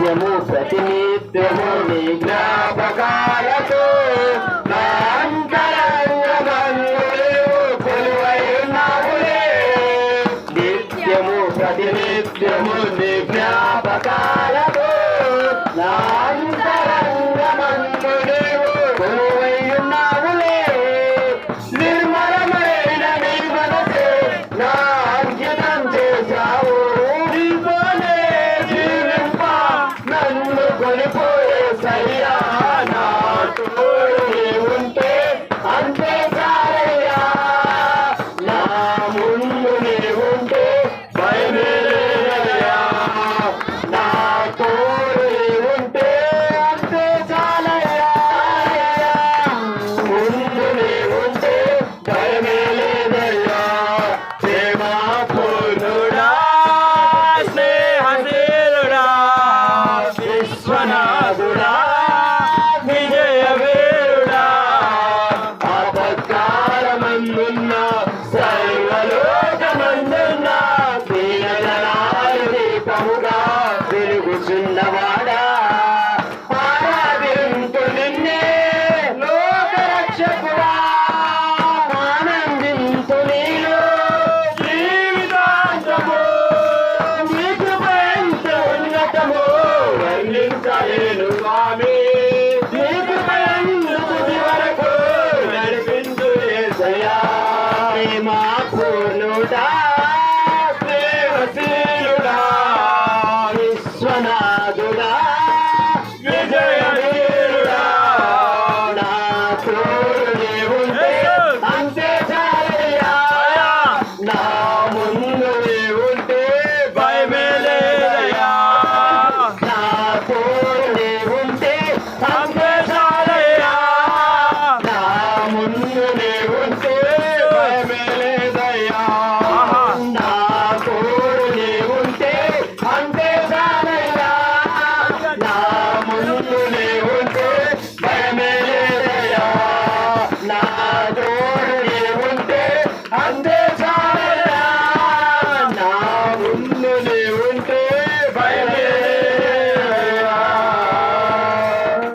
నిత్యము ప్రతి నిత్యము నీ జ్ఞాపకాలతో నిత్యము ప్రతి నిత్యము నీ Bahia! Hare Mata.